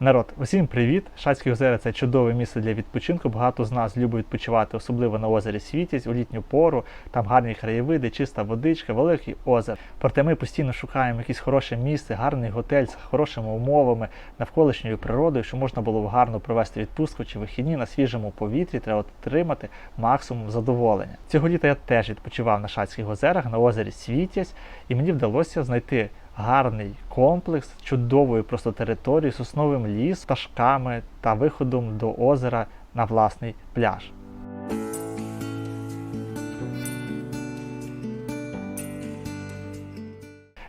Народ, усім привіт! Шацькі озера це чудове місце для відпочинку. Багато з нас любить відпочивати, особливо на озері Світязь у літню пору. Там гарні краєвиди, чиста водичка, великий озер. Проте ми постійно шукаємо якесь хороше місце, гарний готель з хорошими умовами, навколишньою природою, щоб можна було гарно провести відпустку чи вихідні на свіжому повітрі. Треба отримати максимум задоволення. Цього літа я теж відпочивав на Шацьких озерах на озері Світязь, і мені вдалося знайти гарний комплекс, чудовою просто територією, сосновим лісом, пташками та виходом до озера на власний пляж.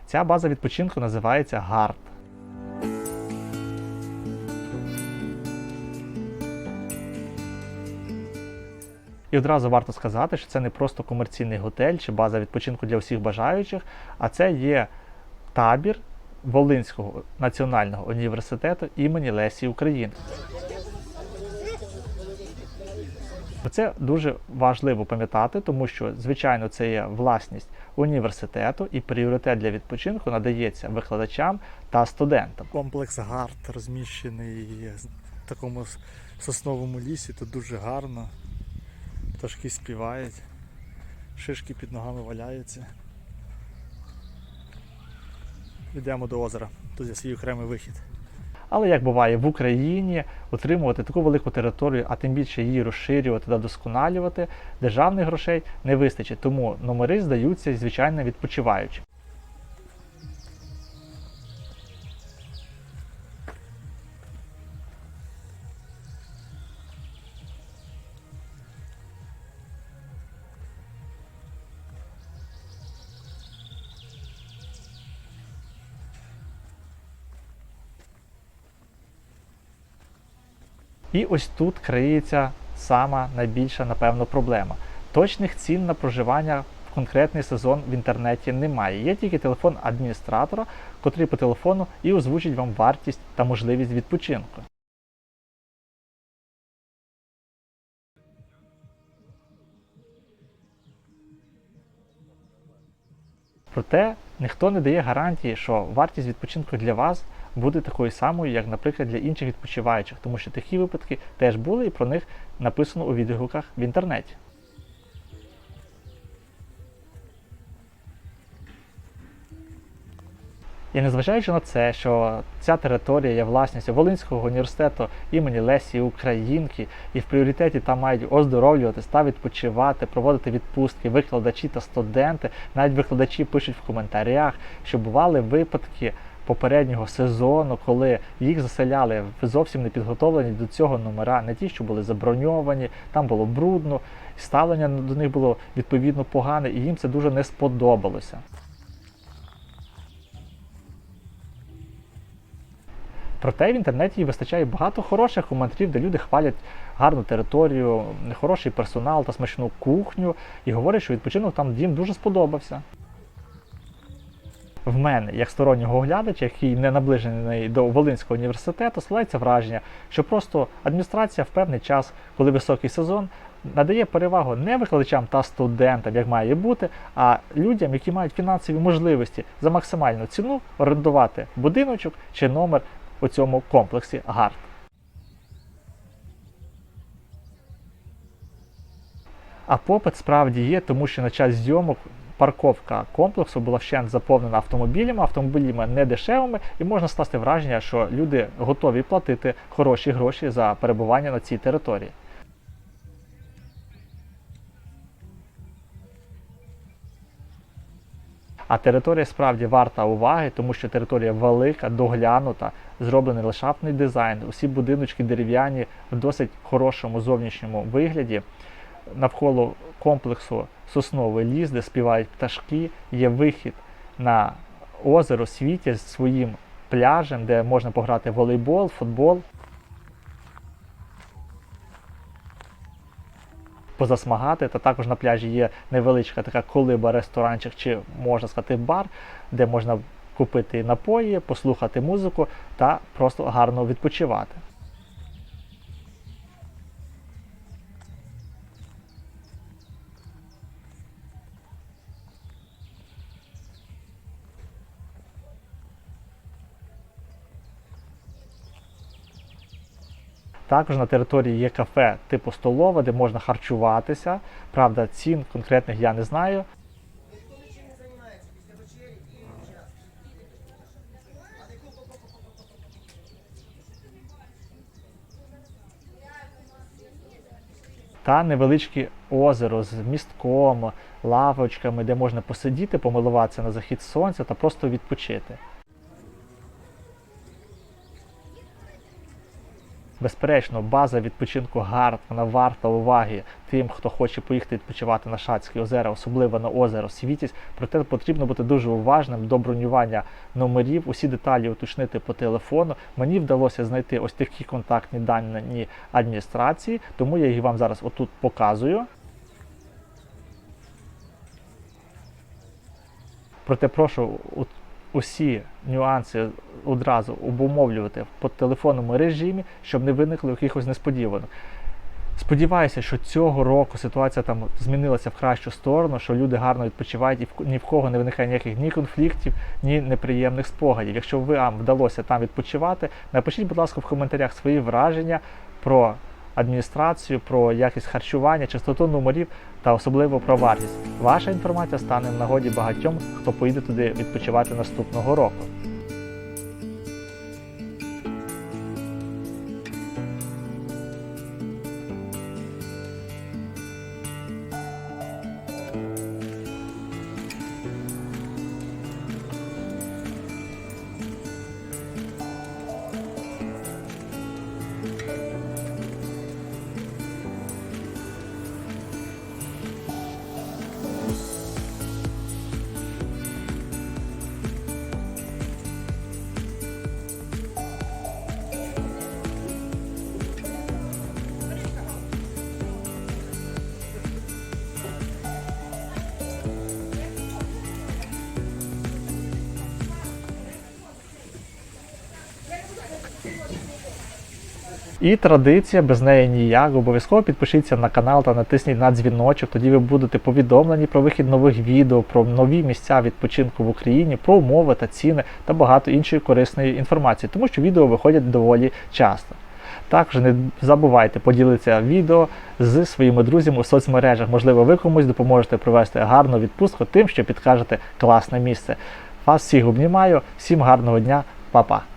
Ця база відпочинку називається Гард. І одразу варто сказати, що це не просто комерційний готель чи база відпочинку для всіх бажаючих, а це є табір Волинського національного університету імені Лесі України. Це дуже важливо пам'ятати, тому що, звичайно, це є власність університету і пріоритет для відпочинку надається викладачам та студентам. Комплекс гард розміщений в такому сосновому лісі, тут дуже гарно. Пташки співають, шишки під ногами валяються. Йдемо до озера. Тут є свій окремий вихід. Але як буває в Україні, отримувати таку велику територію, а тим більше її розширювати та досконалювати, державних грошей не вистачить. Тому номери здаються звичайно відпочиваючим. І ось тут криється сама найбільша, напевно, проблема. Точних цін на проживання в конкретний сезон в інтернеті немає. Є тільки телефон адміністратора, котрий по телефону і озвучить вам вартість та можливість відпочинку. Проте ніхто не дає гарантії, що вартість відпочинку для вас буде такою самою, як, наприклад, для інших відпочиваючих, тому що такі випадки теж були і про них написано у відгуках в інтернеті. І незважаючи на це, що ця територія є власністю Волинського університету імені Лесі Українки, і в пріоритеті там мають оздоровлюватись та відпочивати, проводити відпустки, викладачі та студенти. Навіть викладачі пишуть в коментарях, що бували випадки попереднього сезону, коли їх заселяли в зовсім не підготовлені до цього номера, не ті, що були заброньовані, там було брудно, ставлення до них було відповідно погане, і їм це дуже не сподобалося. Проте в інтернеті вистачає багато хороших коментарів, де люди хвалять гарну територію, хороший персонал та смачну кухню і говорять, що відпочинок там їм дуже сподобався. В мене, як стороннього оглядача, який не наближений до Волинського університету, складається враження, що просто адміністрація в певний час, коли високий сезон, надає перевагу не викладачам та студентам, як має бути, а людям, які мають фінансові можливості за максимальну ціну орендувати будиночок чи номер у цьому комплексі ГАРД. А попит справді є, тому що на час зйомок парковка комплексу була вщент заповнена автомобілями, автомобілями не дешевими, і можна скласти враження, що люди готові платити хороші гроші за перебування на цій території. А територія справді варта уваги, тому що територія велика, доглянута, зроблений ландшафтний дизайн, усі будиночки дерев'яні в досить хорошому зовнішньому вигляді. Навколо комплексу сосновий ліс, де співають пташки, є вихід на озеро Світязь з своїм пляжем, де можна пограти в волейбол, футбол. позасмагати. Та також на пляжі є невеличка така колиба, ресторанчик, чи можна сказати, бар, де можна купити напої, послухати музику та просто гарно відпочивати. Також на території є кафе типу столова, де можна харчуватися. Правда, цін конкретних я не знаю. Та невеличке озеро з містком, лавочками, де можна посидіти, помилуватися на захід сонця та просто відпочити. Безперечно, база відпочинку Гард, вона варта уваги тим, хто хоче поїхати відпочивати на Шацькі озера, особливо на озеро Світість. Проте потрібно бути дуже уважним до бронювання номерів, усі деталі уточнити по телефону. Мені вдалося знайти ось такі контактні дані адміністрації, тому я їх вам зараз отут показую. Проте прошу усі нюанси одразу обумовлювати по телефонному режимі, щоб не виникло якихось несподіванок. Сподіваюся, що цього року ситуація там змінилася в кращу сторону, що люди гарно відпочивають і ні в кого не виникає ніяких ні конфліктів, ні неприємних спогадів. Якщо вам вдалося там відпочивати, напишіть, будь ласка, в коментарях свої враження про адміністрацію, про якість харчування, частоту номерів та особливо про вартість. Ваша інформація стане в нагоді багатьом, хто поїде туди відпочивати наступного року. І традиція, без неї ніяк. Обов'язково підпишіться на канал та натисніть на дзвіночок. Тоді ви будете повідомлені про вихід нових відео, про нові місця відпочинку в Україні, про умови та ціни та багато іншої корисної інформації, тому що відео виходять доволі часто. Також не забувайте поділитися відео з своїми друзями у соцмережах. Можливо, ви комусь допоможете провести гарну відпустку тим, що підкажете класне місце. Вас всіх обнімаю, всім гарного дня, па-па!